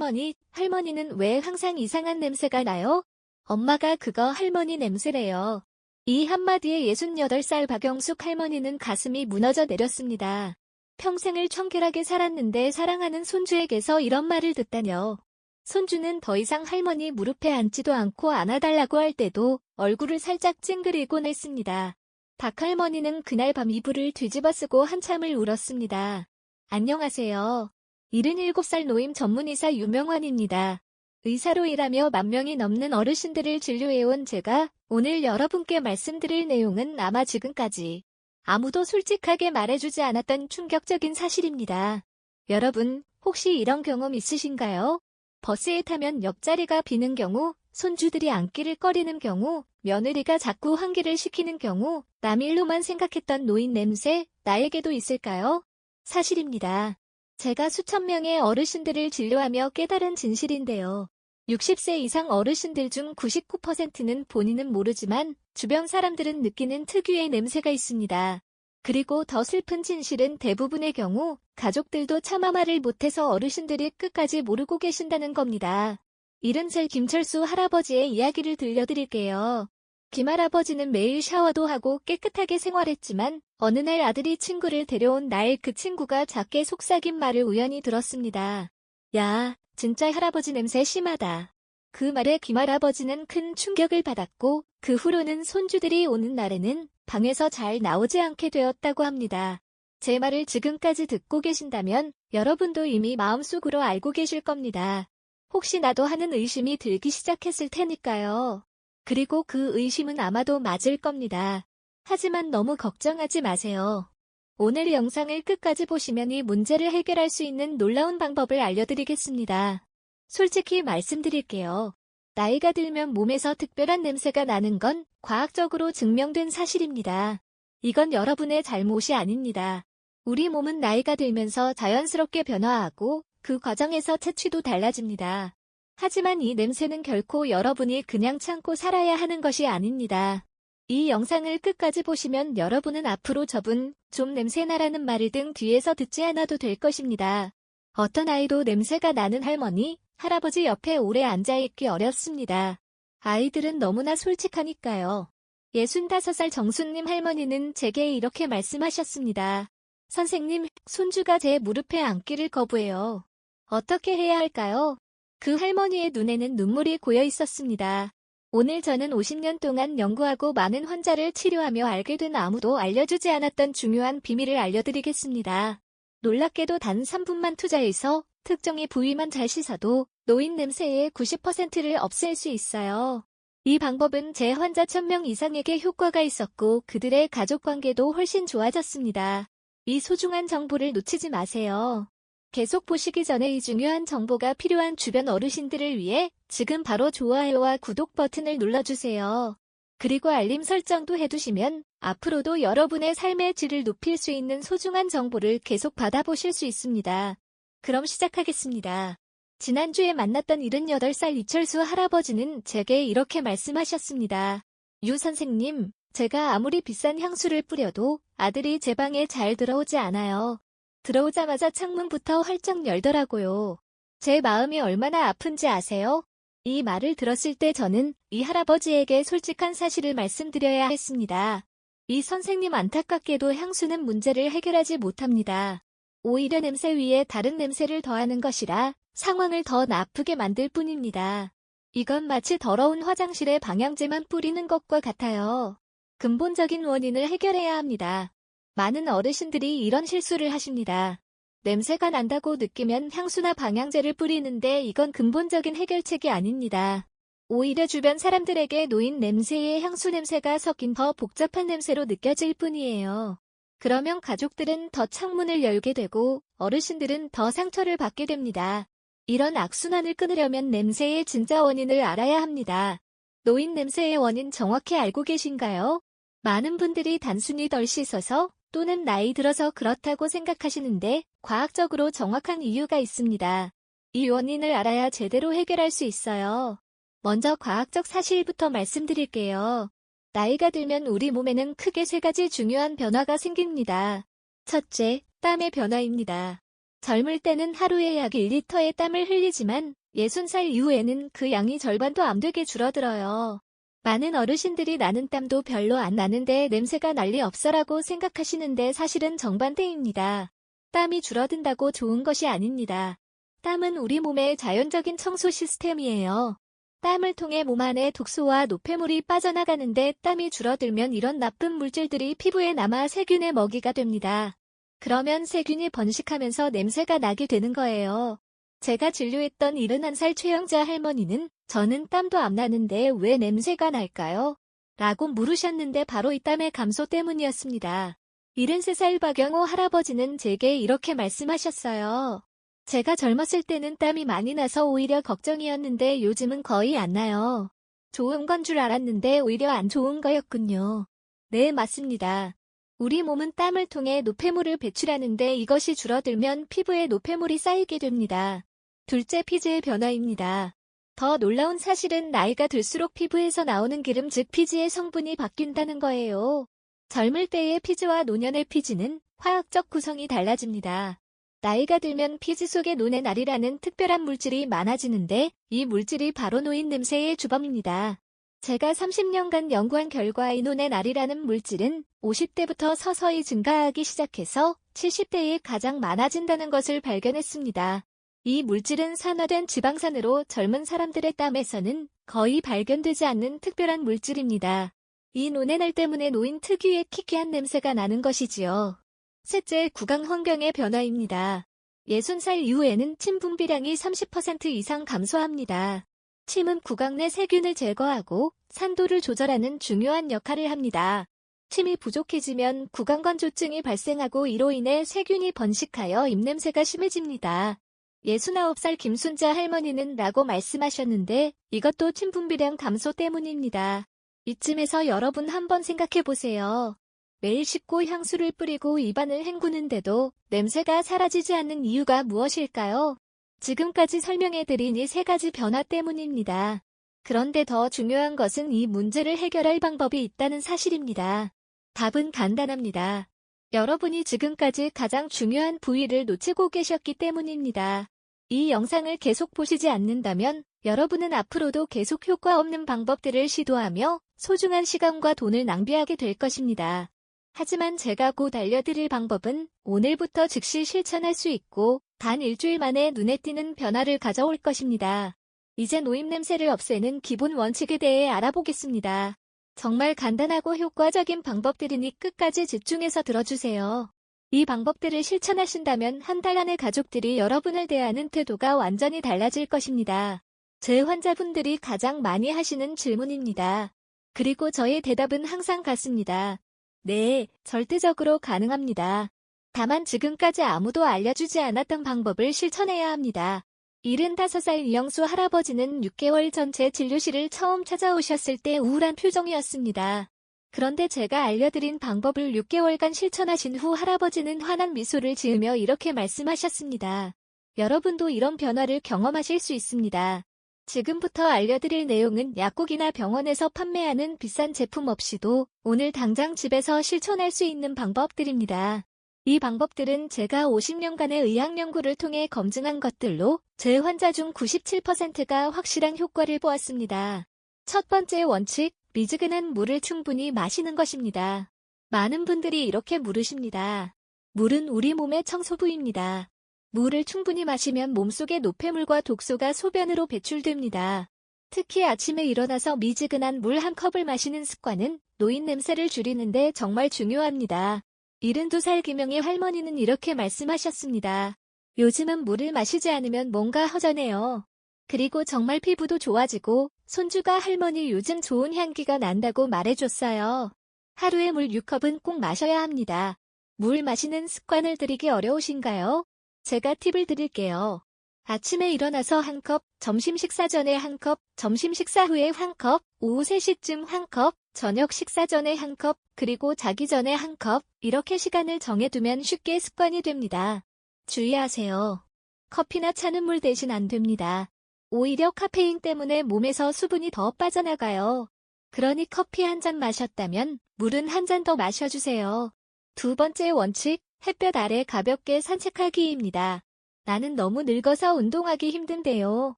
할머니, 할머니는 왜 항상 이상한 냄새가 나요? 엄마가 그거 할머니 냄새래요. 이 한마디에 68살 박영숙 할머니는 가슴이 무너져 내렸습니다. 평생을 청결하게 살았는데 사랑하는 손주에게서 이런 말을 듣다뇨. 손주는 더 이상 할머니 무릎에 앉지도 않고 안아달라고 할 때도 얼굴을 살짝 찡그리곤 했습니다. 박 할머니는 그날 밤 이불을 뒤집어 쓰고 한참을 울었습니다. 안녕하세요. 77살 노임 전문의사 유명환입니다. 의사로 일하며 만 명이 넘는 어르신들을 진료해온 제가 오늘 여러분께 말씀드릴 내용은 아마 지금까지 아무도 솔직하게 말해주지 않았던 충격적인 사실입니다. 여러분, 혹시 이런 경험 있으신가요? 버스에 타면 옆자리가 비는 경우, 손주들이 앉기를 꺼리는 경우, 며느리가 자꾸 환기를 시키는 경우, 남 일로만 생각했던 노인 냄새, 나에게도 있을까요? 사실입니다. 제가 수천 명의 어르신들을 진료하며 깨달은 진실인데요. 60세 이상 어르신들 중 99%는 본인은 모르지만 주변 사람들은 느끼는 특유의 냄새가 있습니다. 그리고 더 슬픈 진실은 대부분의 경우 가족들도 차마 말을 못해서 어르신들이 끝까지 모르고 계신다는 겁니다. 70살 김철수 할아버지의 이야기를 들려드릴게요. 김할아버지는 매일 샤워도 하고 깨끗하게 생활했지만 어느 날 아들이 친구를 데려온 날 그 친구가 작게 속삭인 말을 우연히 들었습니다. 야, 진짜 할아버지 냄새 심하다. 그 말에 김할아버지는 큰 충격을 받았고 그 후로는 손주들이 오는 날에는 방에서 잘 나오지 않게 되었다고 합니다. 제 말을 지금까지 듣고 계신다면 여러분도 이미 마음속으로 알고 계실 겁니다. 혹시 나도 하는 의심이 들기 시작했을 테니까요. 그리고 그 의심은 아마도 맞을 겁니다. 하지만 너무 걱정하지 마세요. 오늘 영상을 끝까지 보시면 이 문제를 해결할 수 있는 놀라운 방법을 알려드리겠습니다. 솔직히 말씀드릴게요. 나이가 들면 몸에서 특별한 냄새가 나는 건 과학적으로 증명된 사실입니다. 이건 여러분의 잘못이 아닙니다. 우리 몸은 나이가 들면서 자연스럽게 변화하고 그 과정에서 채취도 달라집니다. 하지만 이 냄새는 결코 여러분이 그냥 참고 살아야 하는 것이 아닙니다. 이 영상을 끝까지 보시면 여러분은 앞으로 저분 좀 냄새나라는 말을 등 뒤에서 듣지 않아도 될 것입니다. 어떤 아이도 냄새가 나는 할머니, 할아버지 옆에 오래 앉아있기 어렵습니다. 아이들은 너무나 솔직하니까요. 65살 정순님 할머니는 제게 이렇게 말씀하셨습니다. 선생님, 손주가 제 무릎에 앉기를 거부해요. 어떻게 해야 할까요? 그 할머니의 눈에는 눈물이 고여 있었습니다. 오늘 저는 50년 동안 연구하고 많은 환자를 치료하며 알게 된 아무도 알려주지 않았던 중요한 비밀을 알려드리겠습니다. 놀랍게도 단 3분만 투자해서 특정의 부위만 잘 씻어도 노인 냄새의 90%를 없앨 수 있어요. 이 방법은 제 환자 1000명 이상에게 효과가 있었고 그들의 가족 관계도 훨씬 좋아졌습니다. 이 소중한 정보를 놓치지 마세요. 계속 보시기 전에 이 중요한 정보가 필요한 주변 어르신들을 위해 지금 바로 좋아요와 구독 버튼을 눌러주세요. 그리고 알림 설정도 해두시면 앞으로도 여러분의 삶의 질을 높일 수 있는 소중한 정보를 계속 받아보실 수 있습니다. 그럼 시작하겠습니다. 지난주에 만났던 78살 이철수 할아버지는 제게 이렇게 말씀하셨습니다. 유 선생님, 제가 아무리 비싼 향수를 뿌려도 아들이 제 방에 잘 들어오지 않아요. 들어오자마자 창문부터 활짝 열더라고요. 제 마음이 얼마나 아픈지 아세요? 이 말을 들었을 때 저는 이 할아버지에게 솔직한 사실을 말씀드려야 했습니다. 이 선생님 안타깝게도 향수는 문제를 해결하지 못합니다. 오히려 냄새 위에 다른 냄새를 더하는 것이라 상황을 더 나쁘게 만들 뿐입니다. 이건 마치 더러운 화장실에 방향제만 뿌리는 것과 같아요. 근본적인 원인을 해결해야 합니다. 많은 어르신들이 이런 실수를 하십니다. 냄새가 난다고 느끼면 향수나 방향제를 뿌리는데 이건 근본적인 해결책이 아닙니다. 오히려 주변 사람들에게 노인 냄새에 향수 냄새가 섞인 더 복잡한 냄새로 느껴질 뿐이에요. 그러면 가족들은 더 창문을 열게 되고 어르신들은 더 상처를 받게 됩니다. 이런 악순환을 끊으려면 냄새의 진짜 원인을 알아야 합니다. 노인 냄새의 원인 정확히 알고 계신가요? 많은 분들이 단순히 덜 씻어서 또는 나이 들어서 그렇다고 생각하시는데 과학적으로 정확한 이유가 있습니다. 이 원인을 알아야 제대로 해결할 수 있어요. 먼저 과학적 사실부터 말씀드릴게요. 나이가 들면 우리 몸에는 크게 세 가지 중요한 변화가 생깁니다. 첫째, 땀의 변화입니다. 젊을 때는 하루에 약 1리터의 땀을 흘리지만 60살 이후에는 그 양이 절반도 안 되게 줄어들어요. 많은 어르신들이 나는 땀도 별로 안 나는데 냄새가 난리 없어라고 생각하시는데 사실은 정반대입니다. 땀이 줄어든다고 좋은 것이 아닙니다. 땀은 우리 몸의 자연적인 청소 시스템이에요. 땀을 통해 몸 안에 독소와 노폐물이 빠져나가는데 땀이 줄어들면 이런 나쁜 물질들이 피부에 남아 세균의 먹이가 됩니다. 그러면 세균이 번식하면서 냄새가 나게 되는 거예요. 제가 진료했던 71살 최영자 할머니는 저는 땀도 안 나는데 왜 냄새가 날까요? 라고 물으셨는데 바로 이 땀의 감소 때문이었습니다. 73살 박영호 할아버지는 제게 이렇게 말씀하셨어요. 제가 젊었을 때는 땀이 많이 나서 오히려 걱정이었는데 요즘은 거의 안 나요. 좋은 건 줄 알았는데 오히려 안 좋은 거였군요. 네, 맞습니다. 우리 몸은 땀을 통해 노폐물을 배출하는데 이것이 줄어들면 피부에 노폐물이 쌓이게 됩니다. 둘째 피지의 변화입니다. 더 놀라운 사실은 나이가 들수록 피부에서 나오는 기름 즉 피지의 성분이 바뀐다는 거예요. 젊을 때의 피지와 노년의 피지는 화학적 구성이 달라집니다. 나이가 들면 피지 속에 노네날이라는 특별한 물질이 많아지는데 이 물질이 바로 노인 냄새의 주범입니다. 제가 30년간 연구한 결과 이 노네날이라는 물질은 50대부터 서서히 증가하기 시작해서 70대에 가장 많아진다는 것을 발견했습니다. 이 물질은 산화된 지방산으로 젊은 사람들의 땀에서는 거의 발견되지 않는 특별한 물질입니다. 이 노네날 때문에 노인 특유의 키키한 냄새가 나는 것이지요. 셋째, 구강 환경의 변화입니다. 60살 이후에는 침 분비량이 30% 이상 감소합니다. 침은 구강 내 세균을 제거하고 산도를 조절하는 중요한 역할을 합니다. 침이 부족해지면 구강건조증이 발생하고 이로 인해 세균이 번식하여 입냄새가 심해집니다. 69살 김순자 할머니는 라고 말씀하셨는데 이것도 침 분비량 감소 때문입니다. 이쯤에서 여러분 한번 생각해 보세요. 매일 씻고 향수를 뿌리고 입안을 헹구는데도 냄새가 사라지지 않는 이유가 무엇일까요? 지금까지 설명해드린 이 세 가지 변화 때문입니다. 그런데 더 중요한 것은 이 문제를 해결할 방법이 있다는 사실입니다. 답은 간단합니다. 여러분이 지금까지 가장 중요한 부위를 놓치고 계셨기 때문입니다. 이 영상을 계속 보시지 않는다면 여러분은 앞으로도 계속 효과 없는 방법들을 시도하며 소중한 시간과 돈을 낭비하게 될 것입니다. 하지만 제가 곧 알려드릴 방법은 오늘부터 즉시 실천할 수 있고 단 일주일 만에 눈에 띄는 변화를 가져올 것입니다. 이제 노임 냄새를 없애는 기본 원칙에 대해 알아보겠습니다. 정말 간단하고 효과적인 방법들이니 끝까지 집중해서 들어주세요. 이 방법들을 실천하신다면 한 달 안에 가족들이 여러분을 대하는 태도가 완전히 달라질 것입니다. 제 환자분들이 가장 많이 하시는 질문입니다. 그리고 저의 대답은 항상 같습니다. 네, 절대적으로 가능합니다. 다만 지금까지 아무도 알려주지 않았던 방법을 실천해야 합니다. 75살 이영수 할아버지는 6개월 전 제 진료실을 처음 찾아오셨을 때 우울한 표정이었습니다. 그런데 제가 알려드린 방법을 6개월간 실천하신 후 할아버지는 환한 미소를 지으며 이렇게 말씀하셨습니다. 여러분도 이런 변화를 경험하실 수 있습니다. 지금부터 알려드릴 내용은 약국이나 병원에서 판매하는 비싼 제품 없이도 오늘 당장 집에서 실천할 수 있는 방법들입니다. 이 방법들은 제가 50년간의 의학 연구를 통해 검증한 것들로 제 환자 중 97%가 확실한 효과를 보았습니다. 첫 번째 원칙, 미지근한 물을 충분히 마시는 것입니다. 많은 분들이 이렇게 물으십니다. 물은 우리 몸의 청소부입니다. 물을 충분히 마시면 몸속의 노폐물과 독소가 소변으로 배출됩니다. 특히 아침에 일어나서 미지근한 물 한 컵을 마시는 습관은 노인 냄새를 줄이는데 정말 중요합니다. 72살 김영희 할머니는 이렇게 말씀하셨습니다. 요즘은 물을 마시지 않으면 뭔가 허전해요. 그리고 정말 피부도 좋아지고 손주가 할머니 요즘 좋은 향기가 난다고 말해줬어요. 하루에 물 6컵은 꼭 마셔야 합니다. 물 마시는 습관을 들이기 어려우신가요? 제가 팁을 드릴게요. 아침에 일어나서 한 컵, 점심 식사 전에 한 컵, 점심 식사 후에 한 컵, 오후 3시쯤 한 컵, 저녁 식사 전에 한 컵, 그리고 자기 전에 한 컵, 이렇게 시간을 정해두면 쉽게 습관이 됩니다. 주의하세요. 커피나 차는 물 대신 안 됩니다. 오히려 카페인 때문에 몸에서 수분이 더 빠져나가요. 그러니 커피 한 잔 마셨다면 물은 한 잔 더 마셔주세요. 두 번째 원칙, 햇볕 아래 가볍게 산책하기입니다. 나는 너무 늙어서 운동하기 힘든데요.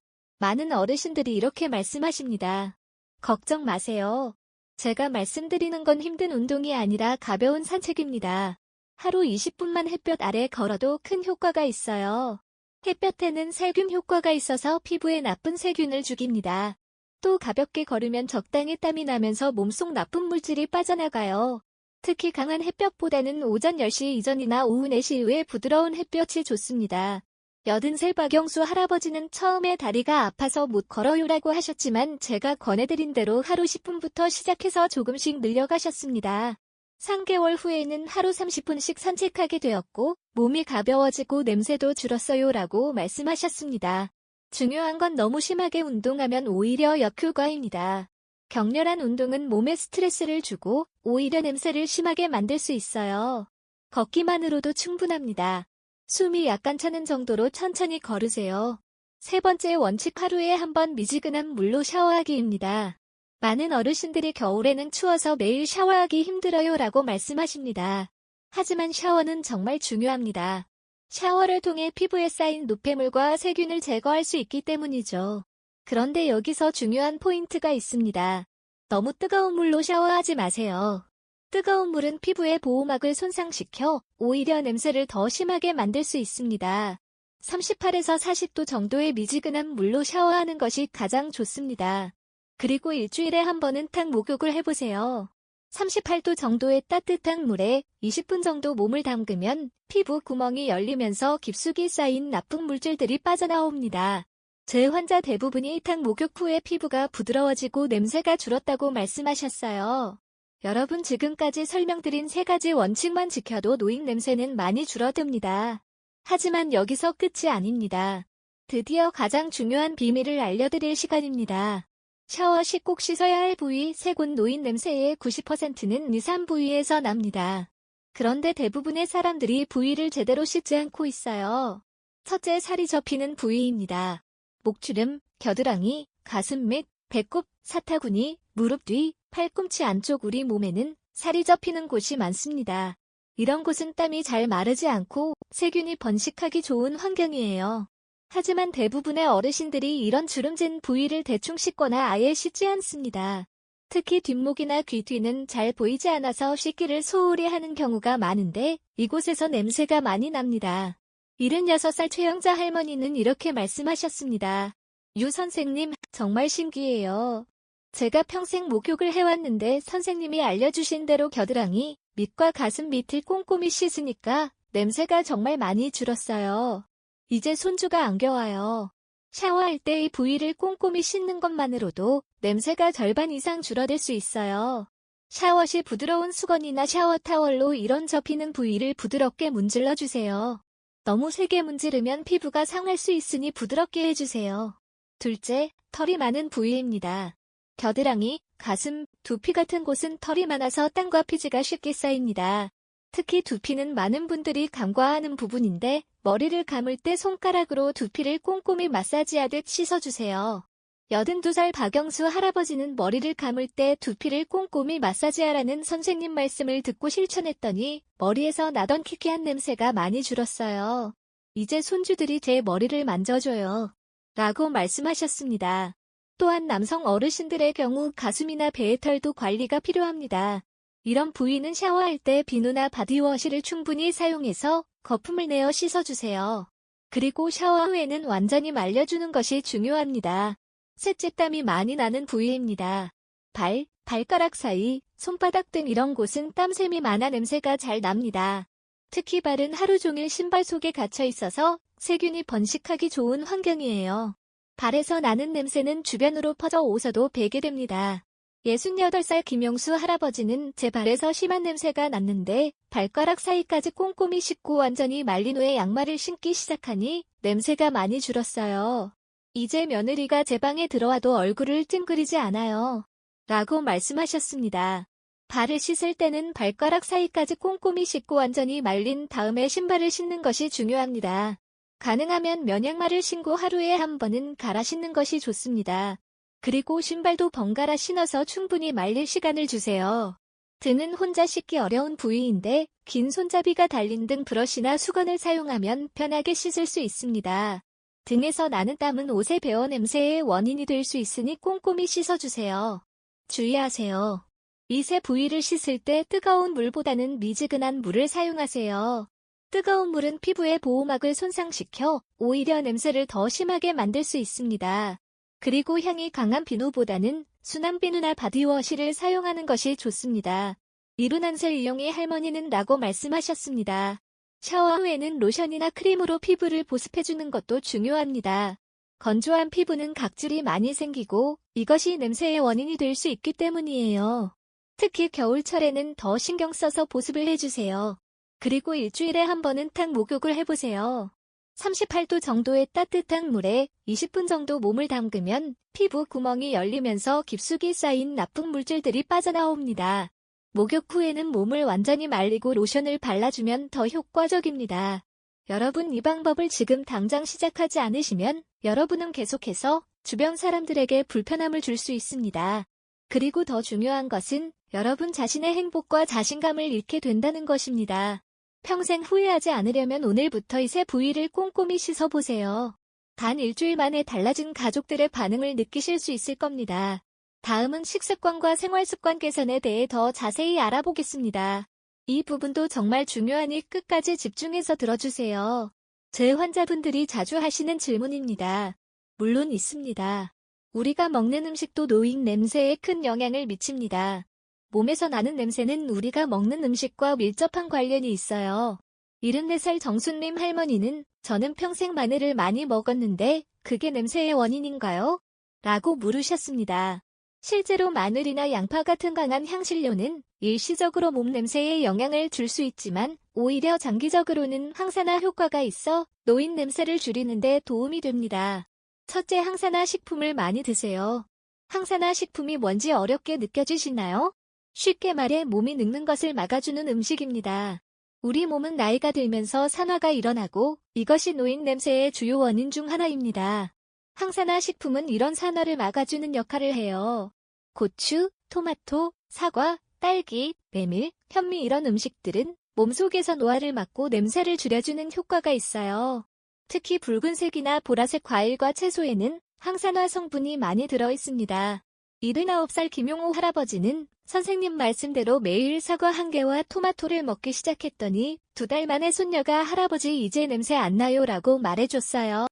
많은 어르신들이 이렇게 말씀하십니다. 걱정 마세요. 제가 말씀드리는 건 힘든 운동이 아니라 가벼운 산책입니다. 하루 20분만 햇볕 아래 걸어도 큰 효과가 있어요. 햇볕에는 살균 효과가 있어서 피부에 나쁜 세균을 죽입니다. 또 가볍게 걸으면 적당히 땀이 나면서 몸속 나쁜 물질이 빠져나가요. 특히 강한 햇볕보다는 오전 10시 이전이나 오후 4시 이후에 부드러운 햇볕이 좋습니다. 여든세 박영수 할아버지는 처음에 다리가 아파서 못 걸어요라고 하셨지만 제가 권해드린 대로 하루 10분부터 시작해서 조금씩 늘려가셨습니다. 3개월 후에는 하루 30분씩 산책하게 되었고 몸이 가벼워지고 냄새도 줄었어요라고 말씀하셨습니다. 중요한 건 너무 심하게 운동하면 오히려 역효과입니다. 격렬한 운동은 몸에 스트레스를 주고 오히려 냄새를 심하게 만들 수 있어요. 걷기만으로도 충분합니다. 숨이 약간 차는 정도로 천천히 걸으세요. 세 번째 원칙 하루에 한 번 미지근한 물로 샤워하기입니다. 많은 어르신들이 겨울에는 추워서 매일 샤워하기 힘들어요 라고 말씀하십니다. 하지만 샤워는 정말 중요합니다. 샤워를 통해 피부에 쌓인 노폐물과 세균을 제거할 수 있기 때문이죠. 그런데 여기서 중요한 포인트가 있습니다. 너무 뜨거운 물로 샤워하지 마세요. 뜨거운 물은 피부의 보호막을 손상시켜 오히려 냄새를 더 심하게 만들 수 있습니다. 38에서 40도 정도의 미지근한 물로 샤워하는 것이 가장 좋습니다. 그리고 일주일에 한 번은 탕 목욕을 해보세요. 38도 정도의 따뜻한 물에 20분 정도 몸을 담그면 피부 구멍이 열리면서 깊숙이 쌓인 나쁜 물질들이 빠져나옵니다. 제 환자 대부분이 탕 목욕 후에 피부가 부드러워지고 냄새가 줄었다고 말씀하셨어요. 여러분 지금까지 설명드린 세 가지 원칙만 지켜도 노인 냄새는 많이 줄어듭니다. 하지만 여기서 끝이 아닙니다. 드디어 가장 중요한 비밀을 알려드릴 시간입니다. 샤워 시 꼭 씻어야 할 부위 세 곳 노인 냄새의 90%는 2, 3 부위에서 납니다. 그런데 대부분의 사람들이 부위를 제대로 씻지 않고 있어요. 첫째 살이 접히는 부위입니다. 목주름, 겨드랑이, 가슴 및 배꼽, 사타구니, 무릎 뒤, 팔꿈치 안쪽 우리 몸에는 살이 접히는 곳이 많습니다. 이런 곳은 땀이 잘 마르지 않고 세균이 번식하기 좋은 환경이에요. 하지만 대부분의 어르신들이 이런 주름진 부위를 대충 씻거나 아예 씻지 않습니다. 특히 뒷목이나 귀 뒤는 잘 보이지 않아서 씻기를 소홀히 하는 경우가 많은데 이곳에서 냄새가 많이 납니다. 76살 최영자 할머니는 이렇게 말씀하셨습니다. 유 선생님, 정말 신기해요. 제가 평생 목욕을 해왔는데 선생님이 알려주신 대로 겨드랑이, 밑과 가슴 밑을 꼼꼼히 씻으니까 냄새가 정말 많이 줄었어요. 이제 손주가 안겨와요. 샤워할 때 이 부위를 꼼꼼히 씻는 것만으로도 냄새가 절반 이상 줄어들 수 있어요. 샤워 시 부드러운 수건이나 샤워 타월로 이런 접히는 부위를 부드럽게 문질러 주세요. 너무 세게 문지르면 피부가 상할 수 있으니 부드럽게 해주세요. 둘째, 털이 많은 부위입니다. 겨드랑이, 가슴, 두피 같은 곳은 털이 많아서 땀과 피지가 쉽게 쌓입니다. 특히 두피는 많은 분들이 간과하는 부분인데 머리를 감을 때 손가락으로 두피를 꼼꼼히 마사지하듯 씻어주세요. 82살 박영수 할아버지는 머리를 감을 때 두피를 꼼꼼히 마사지하라는 선생님 말씀을 듣고 실천했더니 머리에서 나던 키키한 냄새가 많이 줄었어요. 이제 손주들이 제 머리를 만져줘요. 라고 말씀하셨습니다. 또한 남성 어르신들의 경우 가슴이나 배의 털도 관리가 필요합니다. 이런 부위는 샤워할 때 비누나 바디워시를 충분히 사용해서 거품을 내어 씻어주세요. 그리고 샤워 후에는 완전히 말려주는 것이 중요합니다. 셋째땀이 많이 나는 부위입니다. 발, 발가락 사이, 손바닥 등 이런 곳은 땀샘이 많아 냄새가 잘 납니다. 특히 발은 하루 종일 신발 속에 갇혀 있어서 세균이 번식하기 좋은 환경이에요. 발에서 나는 냄새는 주변으로 퍼져 오서도 배게 됩니다. 68살 김영수 할아버지는 제 발에서 심한 냄새가 났는데 발가락 사이까지 꼼꼼히 씻고 완전히 말린 후에 양말을 신기 시작하니 냄새가 많이 줄었어요. 이제 며느리가 제 방에 들어와도 얼굴을 찡그리지 않아요. 라고 말씀하셨습니다. 발을 씻을 때는 발가락 사이까지 꼼꼼히 씻고 완전히 말린 다음에 신발을 신는 것이 중요합니다. 가능하면 면양말을 신고 하루에 한 번은 갈아 신는 것이 좋습니다. 그리고 신발도 번갈아 신어서 충분히 말릴 시간을 주세요. 등은 혼자 씻기 어려운 부위인데 긴 손잡이가 달린 등 브러쉬나 수건을 사용하면 편하게 씻을 수 있습니다. 등에서 나는 땀은 옷의 배어 냄새의 원인이 될 수 있으니 꼼꼼히 씻어주세요. 주의하세요. 이세 부위를 씻을 때 뜨거운 물보다는 미지근한 물을 사용하세요. 뜨거운 물은 피부의 보호막을 손상시켜 오히려 냄새를 더 심하게 만들 수 있습니다. 그리고 향이 강한 비누보다는 순한 비누나 바디워시를 사용하는 것이 좋습니다. 이루난셀 이용의 할머니는 라고 말씀하셨습니다. 샤워 후에는 로션이나 크림으로 피부를 보습해주는 것도 중요합니다. 건조한 피부는 각질이 많이 생기고 이것이 냄새의 원인이 될 수 있기 때문이에요. 특히 겨울철에는 더 신경 써서 보습을 해주세요. 그리고 일주일에 한 번은 탁 목욕을 해보세요. 38도 정도의 따뜻한 물에 20분 정도 몸을 담그면 피부 구멍이 열리면서 깊숙이 쌓인 나쁜 물질들이 빠져나옵니다. 목욕 후에는 몸을 완전히 말리고 로션을 발라주면 더 효과적입니다. 여러분 이 방법을 지금 당장 시작하지 않으시면 여러분은 계속해서 주변 사람들에게 불편함을 줄 수 있습니다. 그리고 더 중요한 것은 여러분 자신의 행복과 자신감을 잃게 된다는 것입니다. 평생 후회하지 않으려면 오늘부터 이 세 부위를 꼼꼼히 씻어보세요. 단 일주일 만에 달라진 가족들의 반응을 느끼실 수 있을 겁니다. 다음은 식습관과 생활습관 개선에 대해 더 자세히 알아보겠습니다. 이 부분도 정말 중요하니 끝까지 집중해서 들어주세요. 제 환자분들이 자주 하시는 질문입니다. 물론 있습니다. 우리가 먹는 음식도 노인 냄새에 큰 영향을 미칩니다. 몸에서 나는 냄새는 우리가 먹는 음식과 밀접한 관련이 있어요. 74살 정순림 할머니는 저는 평생 마늘을 많이 먹었는데 그게 냄새의 원인인가요? 라고 물으셨습니다. 실제로 마늘이나 양파 같은 강한 향신료는 일시적으로 몸 냄새에 영향을 줄 수 있지만 오히려 장기적으로는 항산화 효과가 있어 노인 냄새를 줄이는데 도움이 됩니다. 첫째 항산화 식품을 많이 드세요. 항산화 식품이 뭔지 어렵게 느껴지시나요? 쉽게 말해 몸이 늙는 것을 막아주는 음식입니다. 우리 몸은 나이가 들면서 산화가 일어나고 이것이 노인 냄새의 주요 원인 중 하나입니다. 항산화 식품은 이런 산화를 막아주는 역할을 해요. 고추, 토마토, 사과, 딸기, 메밀, 현미 이런 음식들은 몸 속에서 노화를 막고 냄새를 줄여주는 효과가 있어요. 특히 붉은색이나 보라색 과일과 채소에는 항산화 성분이 많이 들어 있습니다. 79살 김용호 할아버지는 선생님 말씀대로 매일 사과 한 개와 토마토를 먹기 시작했더니 두 달 만에 손녀가 할아버지 이제 냄새 안 나요 라고 말해줬어요.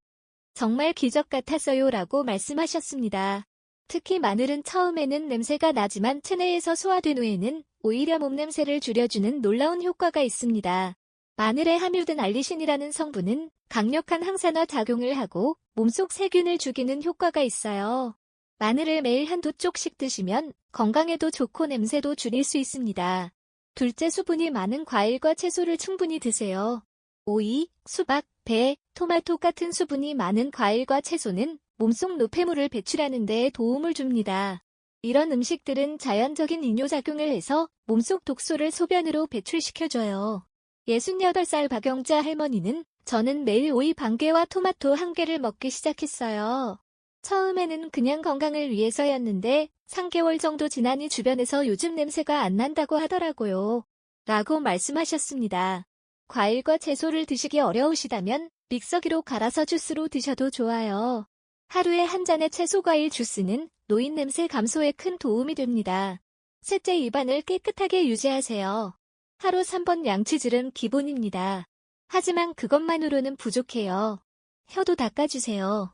정말 기적 같았어요 라고 말씀하셨습니다. 특히 마늘은 처음에는 냄새가 나지만 체내에서 소화된 후에는 오히려 몸 냄새를 줄여주는 놀라운 효과가 있습니다. 마늘에 함유된 알리신이라는 성분은 강력한 항산화 작용을 하고 몸속 세균을 죽이는 효과가 있어요. 마늘을 매일 한두 쪽씩 드시면 건강에도 좋고 냄새도 줄일 수 있습니다. 둘째 수분이 많은 과일과 채소를 충분히 드세요. 오이, 수박, 배, 토마토 같은 수분이 많은 과일과 채소는 몸속 노폐물을 배출하는 데 도움을 줍니다. 이런 음식들은 자연적인 이뇨작용을 해서 몸속 독소를 소변으로 배출시켜줘요. 68살 박영자 할머니는 저는 매일 오이 반 개와 토마토 한 개를 먹기 시작했어요. 처음에는 그냥 건강을 위해서였는데 3개월 정도 지나니 주변에서 요즘 냄새가 안 난다고 하더라고요. 라고 말씀하셨습니다. 과일과 채소를 드시기 어려우시다면 믹서기로 갈아서 주스로 드셔도 좋아요. 하루에 한 잔의 채소 과일 주스는 노인 냄새 감소에 큰 도움이 됩니다. 셋째 입안을 깨끗하게 유지하세요. 하루 3번 양치질은 기본입니다. 하지만 그것만으로는 부족해요. 혀도 닦아주세요.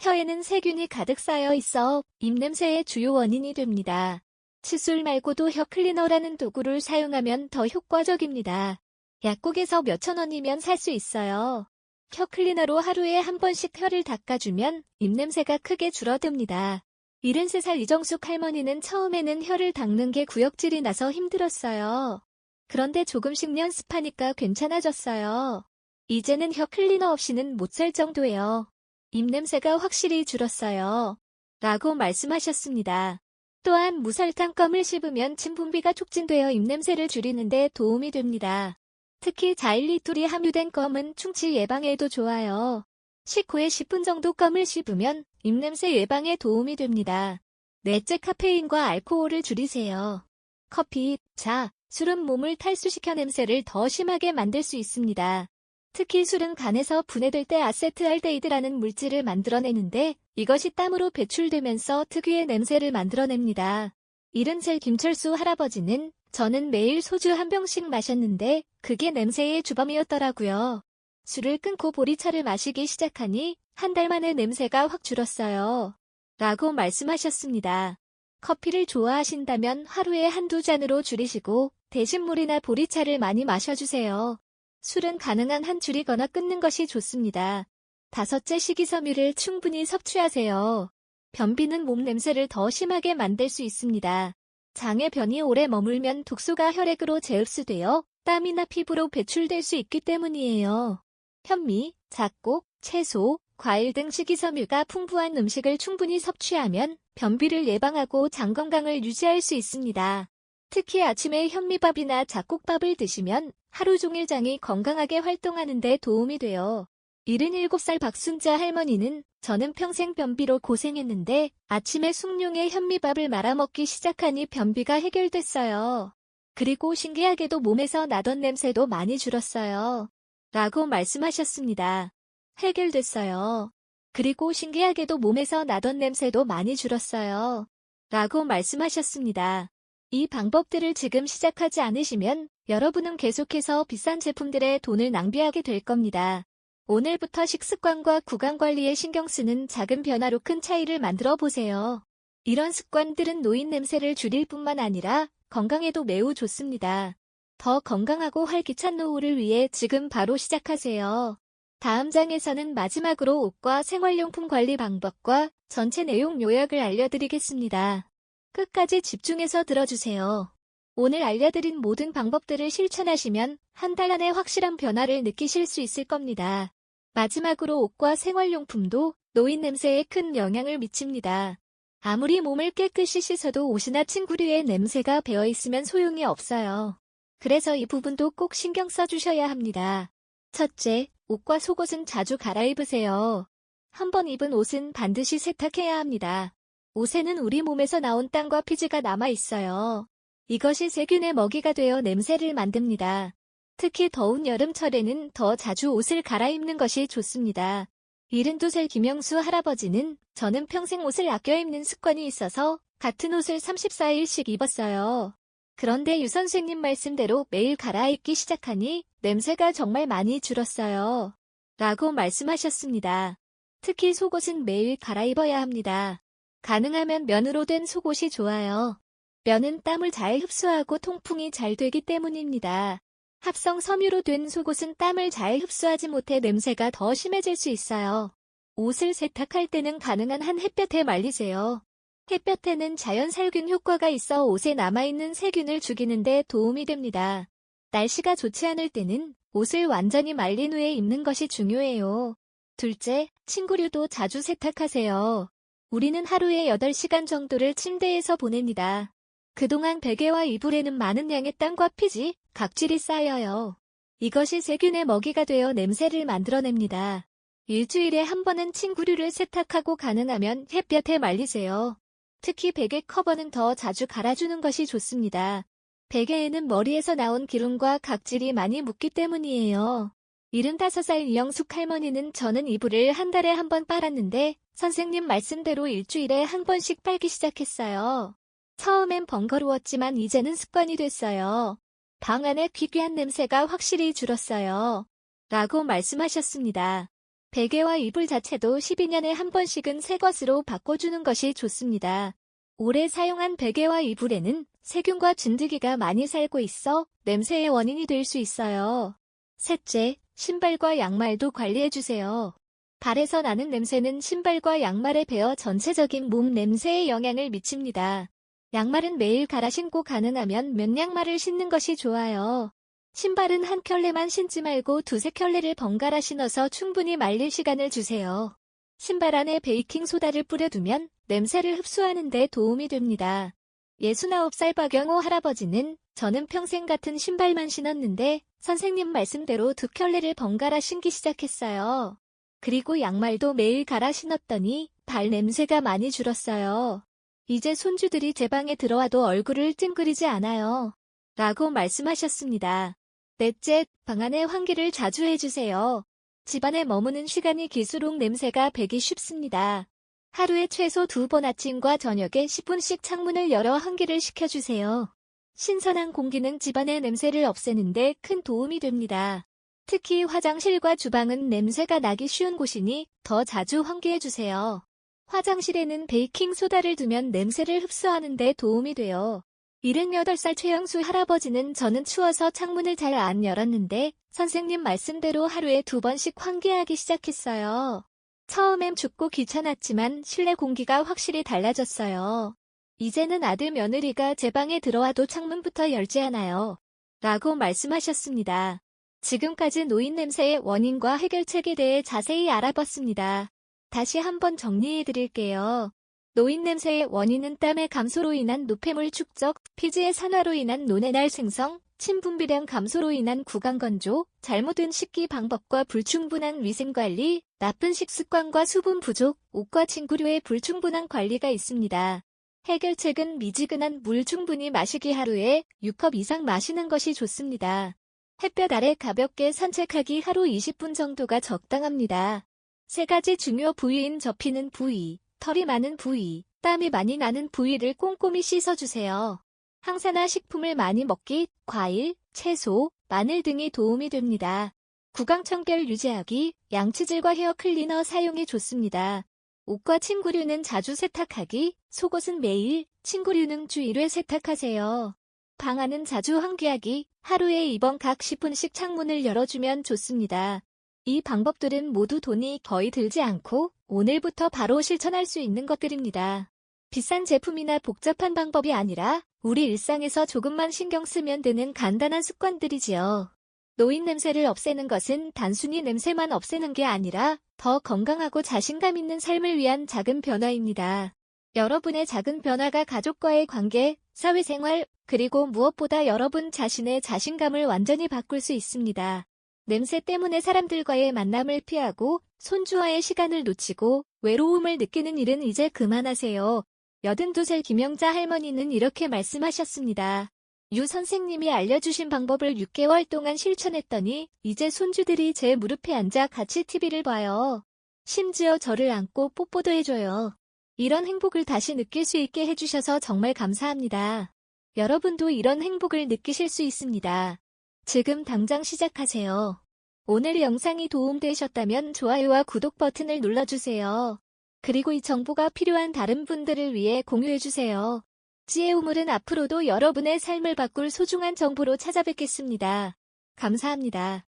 혀에는 세균이 가득 쌓여 있어 입냄새의 주요 원인이 됩니다. 칫솔 말고도 혀 클리너라는 도구를 사용하면 더 효과적입니다. 약국에서 몇천 원이면 살 수 있어요. 혀 클리너로 하루에 한 번씩 혀를 닦아주면 입냄새가 크게 줄어듭니다. 73살 이정숙 할머니는 처음에는 혀를 닦는 게 구역질이 나서 힘들었어요. 그런데 조금씩 연습하니까 괜찮아졌어요. 이제는 혀 클리너 없이는 못 살 정도예요. 입냄새가 확실히 줄었어요. 라고 말씀하셨습니다. 또한 무설탕 껌을 씹으면 침 분비가 촉진되어 입냄새를 줄이는데 도움이 됩니다. 특히 자일리톨이 함유된 껌은 충치 예방에도 좋아요. 식후에 10분 정도 껌을 씹으면 입냄새 예방에 도움이 됩니다. 넷째 카페인과 알코올을 줄이세요. 커피, 차, 술은 몸을 탈수시켜 냄새를 더 심하게 만들 수 있습니다. 특히 술은 간에서 분해될 때 아세트알데히드라는 물질을 만들어내는데 이것이 땀으로 배출되면서 특유의 냄새를 만들어냅니다. 70살 김철수 할아버지는 저는 매일 소주 한 병씩 마셨는데 그게 냄새의 주범이었더라고요. 술을 끊고 보리차를 마시기 시작하니 한 달 만에 냄새가 확 줄었어요. 라고 말씀하셨습니다. 커피를 좋아하신다면 하루에 한두 잔으로 줄이시고 대신 물이나 보리차를 많이 마셔주세요. 술은 가능한 한 줄이거나 끊는 것이 좋습니다. 다섯째 식이섬유를 충분히 섭취하세요. 변비는 몸 냄새를 더 심하게 만들 수 있습니다. 장의 변이 오래 머물면 독소가 혈액으로 재흡수되어 땀이나 피부로 배출될 수 있기 때문이에요. 현미, 잡곡, 채소, 과일 등 식이섬유가 풍부한 음식을 충분히 섭취하면 변비를 예방하고 장 건강을 유지할 수 있습니다. 특히 아침에 현미밥이나 잡곡밥을 드시면 하루 종일 장이 건강하게 활동하는 데 도움이 돼요. 77살 박순자 할머니는 저는 평생 변비로 고생했는데 아침에 숭늉에 현미밥을 말아먹기 시작하니 변비가 해결됐어요. 그리고 신기하게도 몸에서 나던 냄새도 많이 줄었어요. 라고 말씀하셨습니다. 해결됐어요. 그리고 신기하게도 몸에서 나던 냄새도 많이 줄었어요. 라고 말씀하셨습니다. 이 방법들을 지금 시작하지 않으시면 여러분은 계속해서 비싼 제품들에 돈을 낭비하게 될 겁니다. 오늘부터 식습관과 구강 관리에 신경 쓰는 작은 변화로 큰 차이를 만들어 보세요. 이런 습관들은 노인 냄새를 줄일 뿐만 아니라 건강에도 매우 좋습니다. 더 건강하고 활기찬 노후를 위해 지금 바로 시작하세요. 다음 장에서는 마지막으로 옷과 생활용품 관리 방법과 전체 내용 요약을 알려드리겠습니다. 끝까지 집중해서 들어주세요. 오늘 알려드린 모든 방법들을 실천하시면 한 달 안에 확실한 변화를 느끼실 수 있을 겁니다. 마지막으로 옷과 생활용품도 노인 냄새에 큰 영향을 미칩니다. 아무리 몸을 깨끗이 씻어도 옷이나 침구류에 냄새가 배어 있으면 소용이 없어요. 그래서 이 부분도 꼭 신경 써주셔야 합니다. 첫째, 옷과 속옷은 자주 갈아입으세요. 한번 입은 옷은 반드시 세탁해야 합니다. 옷에는 우리 몸에서 나온 땀과 피지가 남아 있어요. 이것이 세균의 먹이가 되어 냄새를 만듭니다. 특히 더운 여름철에는 더 자주 옷을 갈아입는 것이 좋습니다. 72살 김영수 할아버지는 저는 평생 옷을 아껴 입는 습관이 있어서 같은 옷을 34일씩 입었어요. 그런데 유 선생님 말씀대로 매일 갈아입기 시작하니 냄새가 정말 많이 줄었어요. 라고 말씀하셨습니다. 특히 속옷은 매일 갈아입어야 합니다. 가능하면 면으로 된 속옷이 좋아요. 면은 땀을 잘 흡수하고 통풍이 잘 되기 때문입니다. 합성 섬유로 된 속옷은 땀을 잘 흡수하지 못해 냄새가 더 심해질 수 있어요. 옷을 세탁할 때는 가능한 한 햇볕에 말리세요. 햇볕에는 자연 살균 효과가 있어 옷에 남아있는 세균을 죽이는데 도움이 됩니다. 날씨가 좋지 않을 때는 옷을 완전히 말린 후에 입는 것이 중요해요. 둘째, 침구류도 자주 세탁하세요. 우리는 하루에 8시간 정도를 침대에서 보냅니다. 그동안 베개와 이불에는 많은 양의 땀과 피지, 각질이 쌓여요. 이것이 세균의 먹이가 되어 냄새를 만들어냅니다. 일주일에 한 번은 침구류를 세탁하고 가능하면 햇볕에 말리세요. 특히 베개 커버는 더 자주 갈아주는 것이 좋습니다. 베개에는 머리에서 나온 기름과 각질이 많이 묻기 때문이에요. 75살 이영숙 할머니는 저는 이불을 한 달에 한 번 빨았는데 선생님 말씀대로 일주일에 한 번씩 빨기 시작했어요. 처음엔 번거로웠지만 이제는 습관이 됐어요. 방 안에 귀귀한 냄새가 확실히 줄었어요. 라고 말씀하셨습니다. 베개와 이불 자체도 12년에 한 번씩은 새 것으로 바꿔주는 것이 좋습니다. 오래 사용한 베개와 이불에는 세균과 진드기가 많이 살고 있어 냄새의 원인이 될 수 있어요. 셋째, 신발과 양말도 관리해주세요. 발에서 나는 냄새는 신발과 양말에 배어 전체적인 몸 냄새에 영향을 미칩니다. 양말은 매일 갈아 신고 가능하면 면 양말을 신는 것이 좋아요. 신발은 한 켤레만 신지 말고 두세 켤레를 번갈아 신어서 충분히 말릴 시간을 주세요. 신발 안에 베이킹 소다를 뿌려두면 냄새를 흡수하는 데 도움이 됩니다. 69살 박영호 할아버지는 저는 평생 같은 신발만 신었는데 선생님 말씀대로 두 켤레를 번갈아 신기 시작했어요. 그리고 양말도 매일 갈아 신었더니 발 냄새가 많이 줄었어요. 이제 손주들이 제 방에 들어와도 얼굴을 찡그리지 않아요. 라고 말씀하셨습니다. 넷째, 방 안에 환기를 자주 해주세요. 집안에 머무는 시간이 길수록 냄새가 배기 쉽습니다. 하루에 최소 두 번 아침과 저녁에 10분씩 창문을 열어 환기를 시켜주세요. 신선한 공기는 집안의 냄새를 없애는데 큰 도움이 됩니다. 특히 화장실과 주방은 냄새가 나기 쉬운 곳이니 더 자주 환기해주세요. 화장실에는 베이킹 소다를 두면 냄새를 흡수하는 데 도움이 돼요. 78살 최영수 할아버지는 저는 추워서 창문을 잘 안 열었는데 선생님 말씀대로 하루에 두 번씩 환기하기 시작했어요. 처음엔 춥고 귀찮았지만 실내 공기가 확실히 달라졌어요. 이제는 아들 며느리가 제 방에 들어와도 창문부터 열지 않아요. 라고 말씀하셨습니다. 지금까지 노인 냄새의 원인과 해결책에 대해 자세히 알아봤습니다. 다시 한번 정리해 드릴게요. 노인 냄새의 원인은 땀의 감소로 인한 노폐물 축적, 피지의 산화로 인한 노내날 생성, 침 분비량 감소로 인한 구강 건조, 잘못된 식기 방법과 불충분한 위생관리, 나쁜 식습관과 수분 부족, 옷과 침구류의 불충분한 관리가 있습니다. 해결책은 미지근한 물 충분히 마시기 하루에 6컵 이상 마시는 것이 좋습니다. 햇볕 아래 가볍게 산책하기 하루 20분 정도가 적당합니다. 세 가지 중요 부위인 접히는 부위, 털이 많은 부위, 땀이 많이 나는 부위를 꼼꼼히 씻어주세요. 항산화 식품을 많이 먹기, 과일, 채소, 마늘 등이 도움이 됩니다. 구강청결 유지하기, 양치질과 헤어 클리너 사용이 좋습니다. 옷과 침구류는 자주 세탁하기, 속옷은 매일, 침구류는 주 1회 세탁하세요. 방 안은 자주 환기하기, 하루에 2번 각 10분씩 창문을 열어주면 좋습니다. 이 방법들은 모두 돈이 거의 들지 않고 오늘부터 바로 실천할 수 있는 것들입니다. 비싼 제품이나 복잡한 방법이 아니라 우리 일상에서 조금만 신경 쓰면 되는 간단한 습관들이지요. 노인 냄새를 없애는 것은 단순히 냄새만 없애는 게 아니라 더 건강하고 자신감 있는 삶을 위한 작은 변화입니다. 여러분의 작은 변화가 가족과의 관계, 사회생활, 그리고 무엇보다 여러분 자신의 자신감을 완전히 바꿀 수 있습니다. 냄새 때문에 사람들과의 만남을 피하고 손주와의 시간을 놓치고 외로움을 느끼는 일은 이제 그만하세요. 82살 김영자 할머니는 이렇게 말씀하셨습니다. 유 선생님이 알려주신 방법을 6개월 동안 실천했더니 이제 손주들이 제 무릎에 앉아 같이 TV를 봐요. 심지어 저를 안고 뽀뽀도 해줘요. 이런 행복을 다시 느낄 수 있게 해주셔서 정말 감사합니다. 여러분도 이런 행복을 느끼실 수 있습니다. 지금 당장 시작하세요. 오늘 영상이 도움되셨다면 좋아요와 구독 버튼을 눌러주세요. 그리고 이 정보가 필요한 다른 분들을 위해 공유해주세요. 지혜 우물은 앞으로도 여러분의 삶을 바꿀 소중한 정보로 찾아뵙겠습니다. 감사합니다.